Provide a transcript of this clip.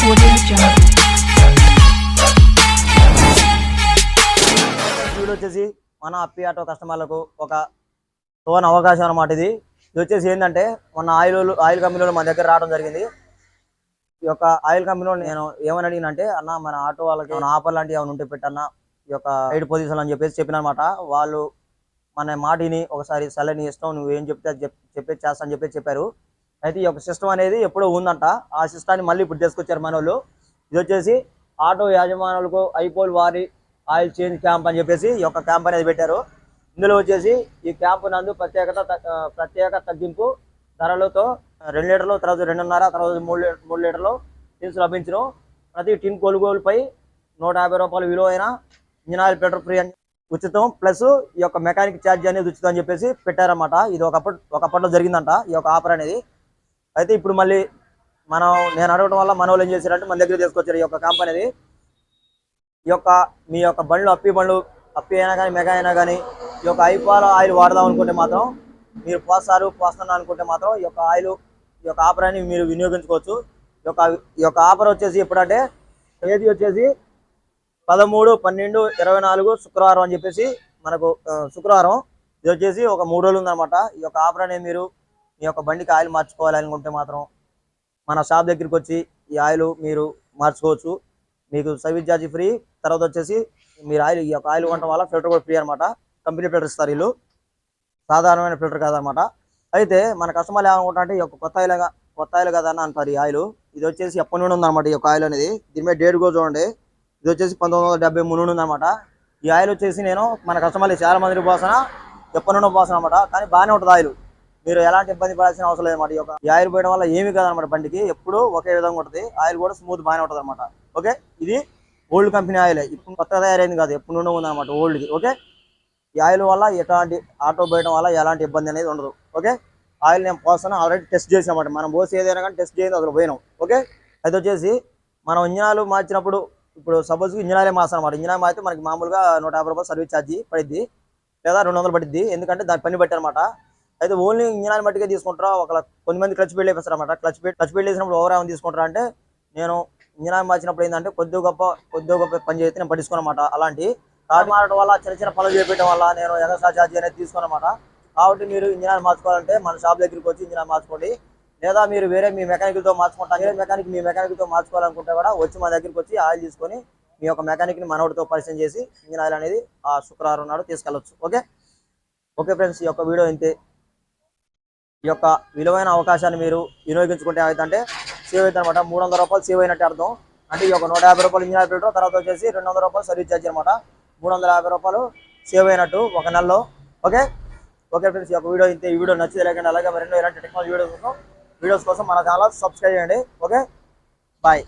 Audio వచ్చేసి మన అప్పి auto కస్టమర్లకు ఒక సోన్ అవకాశం అన్నమాట ఇది. ఇది వచ్చేసి ఏంటంటే మొన్న ఆయిల్ ఆయిల్ కంపెనీలో మన దగ్గర రావడం జరిగింది. ఈ యొక్క ఆయిల్ కంపెనీలో నేను ఏమని అడిగినంటే అన్న మన ఆటో వాళ్ళకి ఏమైనా ఆఫర్ లాంటివి ఏమైనా ఉంటే పెట్టన్న ఈ యొక్క రైడ్ పొజిషన్ అని చెప్పేసి చెప్పిన అనమాట వాళ్ళు మన మాటిని ఒకసారి సలని ఇష్టం నువ్వు ఏం చెప్తే చెప్పేసి చేస్తా అని చెప్పేసి చెప్పారు. అయితే ఈ యొక్క సిస్టమ్ అనేది ఎప్పుడో ఉందంట. ఆ సిస్టాన్ని మళ్ళీ ఇప్పుడు తీసుకొచ్చారు మన వాళ్ళు ఇది వచ్చేసి ఆటో యాజమానులకు ఐపోల్ వారి ఆయిల్ చేంజ్ క్యాంప్ అని చెప్పేసి ఈ యొక్క క్యాంప్ అనేది పెట్టారు. ఇందులో వచ్చేసి ఈ క్యాంప్ నందు ప్రత్యేకత ప్రత్యేక తగ్గింపు ధరలతో రెండు లీటర్లు తర్వాత రెండున్నర తర్వాత మూడు లీ- మూడు లీటర్లు టిన్స్ లభించడం. ప్రతి టిన్ కొనుగోలుపై నూట యాభై రూపాయల విలువైన ఇంజన్ ఆయిల్ పెట్రోల్ ఫ్రీ అని ఉచితం. ప్లస్ ఈ యొక్క మెకానిక్ ఛార్జ్ అనేది ఉచితం అని చెప్పేసి పెట్టారన్నమాట. ఇది ఒకప్పటి ఒకప్పట్లో జరిగిందంట ఈ యొక్క ఆఫర్ అనేది. అయితే ఇప్పుడు మళ్ళీ మనం నేను అడగడం వల్ల మన వాళ్ళు ఏం చేశారంటే మన దగ్గర తీసుకొచ్చారు ఈ యొక్క కంపెనీది ఈ యొక్క మీ యొక్క బండ్లు అప్పి బండ్లు అప్పి అయినా కానీ మెగా అయినా కానీ ఈ యొక్క ఐపాల ఆయిల్ వాడదాం అనుకుంటే మాత్రం మీరు పోస్తారు పోస్తున్నా అనుకుంటే మాత్రం ఈ యొక్క ఆయిల్ ఈ యొక్క ఆఫర్ అని మీరు వినియోగించుకోవచ్చు. ఈ యొక్క ఈ యొక్క ఆఫర్ వచ్చేసి ఎప్పుడంటే తేదీ వచ్చేసి పదమూడు పన్నెండు ఇరవై నాలుగు శుక్రవారం అని చెప్పేసి మనకు శుక్రవారం ఇది వచ్చేసి ఒక మూడు రోజులు ఉందన్నమాట. ఈ యొక్క ఆఫర్ అనేది మీరు మీ యొక్క బండికి ఆయిల్ మార్చుకోవాలి అనుకుంటే మాత్రం మన షాప్ దగ్గరికి వచ్చి ఈ ఆయిల్ మీరు మార్చుకోవచ్చు. మీకు సర్వీస్ ఛార్జ్ ఫ్రీ. తర్వాత వచ్చేసి మీరు ఆయిల్ ఈ యొక్క ఆయిల్ కొనడం వల్ల ఫిల్టర్ కూడా ఫ్రీ అనమాట కంపెనీ ఫిల్టర్ ఇస్తారు వీళ్ళు. సాధారణమైన ఫిల్టర్ కాదనమాట అయితే మన కస్టమర్లు ఏమనుకుంటా అంటే ఈ యొక్క కొత్త ఆయిల్ కొత్త ఆయిల్ కదా అని అంటారు ఈ ఆయిల్. ఇది వచ్చేసి ఎప్పటి నుండి ఉందన్నమాట ఈ యొక్క ఆయిల్ అనేది? దీని మీద డేట్ కూడా చూడండి. ఇది వచ్చేసి పంతొమ్మిది వందల డెబ్బై మూడు నుండి ఉందన్నమాట ఈ ఆయిల్ వచ్చేసి నేను మన కస్టమర్లు చాలా మందికి పోసిన ఎప్పటి నుండి పోసిన అనమాట కానీ బాగానే ఉంటుంది ఆయిల్. మీరు ఎలాంటి ఇబ్బంది పడాల్సిన అవసరం లేదన్నమాట ఈ యొక్క ఈ ఆయిల్ పోయడం వల్ల ఏమీ కాదనమాట బండికి. ఎప్పుడూ ఒకే విధంగా ఉంటుంది. ఆయిల్ కూడా స్మూత్ బాగానే ఉంటుంది అనమాట ఓకే? ఇది ఓల్డ్ కంపెనీ ఆయిల్ ఇప్పుడు కొత్తగా తయారైంది కాదు. ఎప్పుడు నుండి ఉందన్నమాట ఓల్డ్ది ఓకే? ఈ ఆయిల్ వల్ల ఎలాంటి ఆటో పోయడం వల్ల ఎలాంటి ఇబ్బంది అనేది ఉండదు. ఓకే? ఆయిల్ నేను పోస్తాను. ఆల్రెడీ టెస్ట్ చేసామాట మనం పోసి ఏదైనా కానీ టెస్ట్ చేయండి అసలు పోయినాం. ఓకే? అది వచ్చేసి మనం ఇంజనాలు మార్చినప్పుడు ఇప్పుడు సపోజ్ ఇంజనాలే మార్చాలి అనమాట ఇంజనాలు మారితే మనకి మామూలుగా నూట యాభై రూపాయలు సర్వీస్ ఛార్జీ పడిద్ది. లేదా రెండు వందలు పడిద్ది. ఎందుకంటే దాని పని బట్టి అనమాట అయితే ఓన్లీ ఇంజనాన్ని మట్టిగా తీసుకుంటారా? ఒక కొన్ని మంది క్లచ్ పెళ్ళి వేస్తారు అనమాట క్లచ్ పెట్టి క్లచ్ పెళ్ళి వేసినప్పుడు ఓవర్ ఏమైనా తీసుకుంటారా అంటే నేను ఇంజనాన్ని మార్చినప్పుడు ఏంటంటే కొద్దిగా గొప్ప కొద్దిగా గొప్ప పని చేస్తే నేను పట్టించుకోనమాట అలాంటి. కార్ మారడం వల్ల చిన్న చిన్న పనులు చేపించడం వల్ల నేను ఎక్స్ట్రా ఛార్జీ అనేది తీసుకోనమాట కాబట్టి మీరు ఇంజనీర్ మార్చుకోవాలంటే మన షాప్ దగ్గరికి వచ్చి ఇంజనీర్ మార్చుకోండి. లేదా మీరు వేరే మీ మెకానిక్తో మార్చుకుంటారు వేరే మెకానిక్ మీ మెకానిక్తో మార్చుకోవాలనుకుంటే కూడా వచ్చి మా దగ్గరికి వచ్చి ఆయిల్ తీసుకొని మీ యొక్క మెకానిక్ని మనోడితో పరిచయం చేసి ఇంజన్ ఆయిల్ అనేది ఆ శుక్రవారం నాడు తీసుకెళ్ళొచ్చు. ఓకే? ఓకే ఫ్రెండ్స్ ఈ యొక్క వీడియో ఇంతే. ఈ యొక్క విలువైన అవకాశాన్ని మీరు వినియోగించుకుంటే ఏమైందంటే సేవ్ అవుతుంది అనమాట మూడు వందల రూపాయలు సేవ్ అయినట్టు అర్థం. అంటే ఈ యొక్క నూట యాభై రూపాయలు ఇంజిన్ ఆయిల్ తర్వాత వచ్చేసి రెండు వందల రూపాయలు సర్వీస్ ఛార్జ్ అనమాట మూడు వందల యాభై రూపాయలు సేవ్ అయినట్టు ఒక నెలలో. ఓకే ఓకే ఫ్రెండ్స్ ఈ యొక్క వీడియో ఇంతే. ఈ వీడియో నచ్చితే లేకుండా అలాగే మరెన్నో ఇలాంటి టెక్నాలజీ వీడియోస్ కోసం వీడియోస్ కోసం మన ఛానల్ సబ్స్క్రైబ్ చేయండి. Okay bye